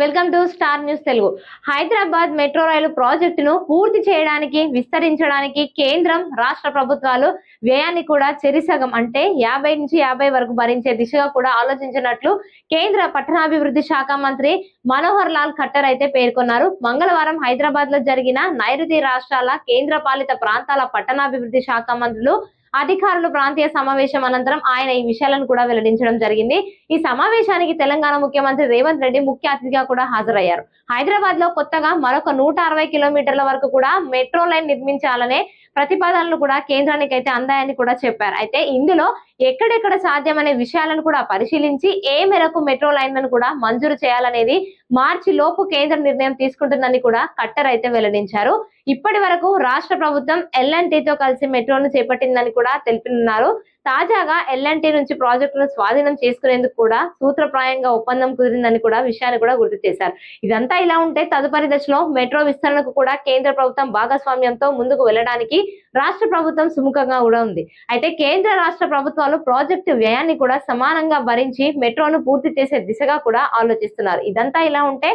Welcome to Star News Telugu. Hyderabad metro రైలు ప్రాజెక్టును పూర్తి చేయడానికి విస్తరించడానికి కేంద్రం రాష్ట్ర ప్రభుత్వాలు వ్యయాన్ని కూడా చెరిసగం. అంటే యాభై నుంచి యాభై వరకు భరించే దిశగా కూడా ఆలోచించినట్లు కేంద్ర పట్టణాభివృద్ధి శాఖ మంత్రి మనోహర్ లాల్ ఖట్టర్ అయితే పేర్కొన్నారు. మంగళవారం హైదరాబాద్లో జరిగిన నైరుతి రాష్ట్రాల కేంద్ర పాలిత ప్రాంతాల పట్టణాభివృద్ధి శాఖ మంత్రులు అధికారులు ప్రాంతీయ సమావేశం అనంతరం ఆయన ఈ విషయాలను కూడా వెల్లడించడం జరిగింది. ఈ సమావేశానికి తెలంగాణ ముఖ్యమంత్రి రేవంత్ రెడ్డి ముఖ్య అతిథిగా కూడా హాజరయ్యారు. హైదరాబాద్లో కొత్తగా మరొక నూట అరవై కిలోమీటర్ల వరకు కూడా మెట్రో లైన్ నిర్మించాలనే ప్రతిపాదనలు కూడా కేంద్రానికి అయితే అందాయని కూడా చెప్పారు. అయితే ఇందులో ఎక్కడెక్కడ సాధ్యమనే విషయాలను కూడా పరిశీలించి ఏ మేరకు మెట్రో లైన్లను కూడా మంజూరు చేయాలనేది మార్చి లోపు కేంద్ర నిర్ణయం తీసుకుంటుందని కూడా కట్టర్ అయితే వెల్లడించారు. ఇప్పటి వరకు రాష్ట్ర ప్రభుత్వం ఎల్ఎన్టీతో కలిసి మెట్రోను చేపట్టిందని కూడా తెలిపినారు తాజాగా ఎల్ఎన్టీ నుంచి ప్రాజెక్టును స్వాధీనం చేసుకునేందుకు కూడా సూత్రప్రాయంగా ఒప్పందం కుదిరిందని కూడా విషయాన్ని కూడా గుర్తు చేశారు. ఇదంతా ఇలా ఉంటే తదుపరి దశలో మెట్రో విస్తరణకు కూడా కేంద్ర ప్రభుత్వం భాగస్వామ్యంతో ముందుకు వెళ్ళడానికి రాష్ట్ర ప్రభుత్వం సుముఖంగా కూడా ఉంది. అయితే కేంద్ర రాష్ట్ర ప్రభుత్వాలు ప్రాజెక్టు వ్యయాన్ని కూడా సమానంగా భరించి మెట్రోను పూర్తి చేసే దిశగా కూడా ఆలోచిస్తున్నారు. ఇదంతా ఇలా ఉంటే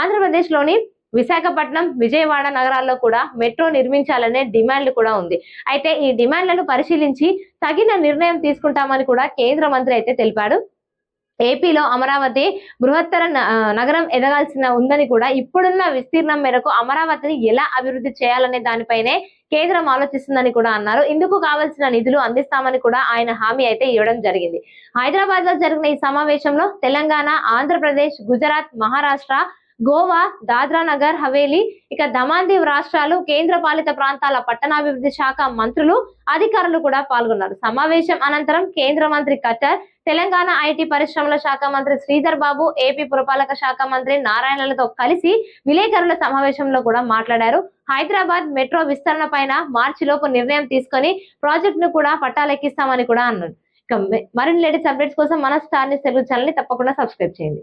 ఆంధ్రప్రదేశ్లోని విశాఖపట్నం విజయవాడ నగరాల్లో కూడా మెట్రో నిర్మించాలనే డిమాండ్ కూడా ఉంది. అయితే ఈ డిమాండ్లను పరిశీలించి తగిన నిర్ణయం తీసుకుంటామని కూడా కేంద్ర మంత్రి అయితే తెలిపాడు. ఏపీలో అమరావతి బృహత్తర నగరం ఎదగాల్సిన ఉందని కూడా ఇప్పుడున్న విస్తీర్ణం మేరకు అమరావతిని ఎలా అభివృద్ధి చేయాలనే దానిపైనే కేంద్రం ఆలోచిస్తుందని కూడా అన్నారు. ఇందుకు కావలసిన నిధులు అందిస్తామని కూడా ఆయన హామీ అయితే ఇవ్వడం జరిగింది. హైదరాబాద్లో జరిగిన ఈ సమావేశంలో తెలంగాణ ఆంధ్రప్రదేశ్ గుజరాత్ మహారాష్ట్ర గోవా దాద్రా నగర్ హవేలీ ఇక దమాందీవ్ రాష్ట్రాలు కేంద్ర పాలిత ప్రాంతాల పట్టణాభివృద్ధి శాఖ మంత్రులు అధికారులు కూడా పాల్గొన్నారు. సమావేశం అనంతరం కేంద్ర మంత్రి ఖట్టర్ తెలంగాణ ఐటీ పరిశ్రమల శాఖ మంత్రి శ్రీధర్ బాబు ఏపీ పురపాలక శాఖ మంత్రి నారాయణలతో కలిసి విలేకరుల సమావేశంలో కూడా మాట్లాడారు. హైదరాబాద్ మెట్రో విస్తరణ పైన మార్చిలోపు నిర్ణయం తీసుకొని ప్రాజెక్ట్ను కూడా పట్టాలెక్కిస్తామని కూడా అన్నారు. మరిన్ని లేటెస్ట్ అప్డేట్స్ కోసం మన స్టార్ న్యూస్ తెలుగు ఛానల్ని తప్పకుండా సబ్స్క్రైబ్ చేయండి.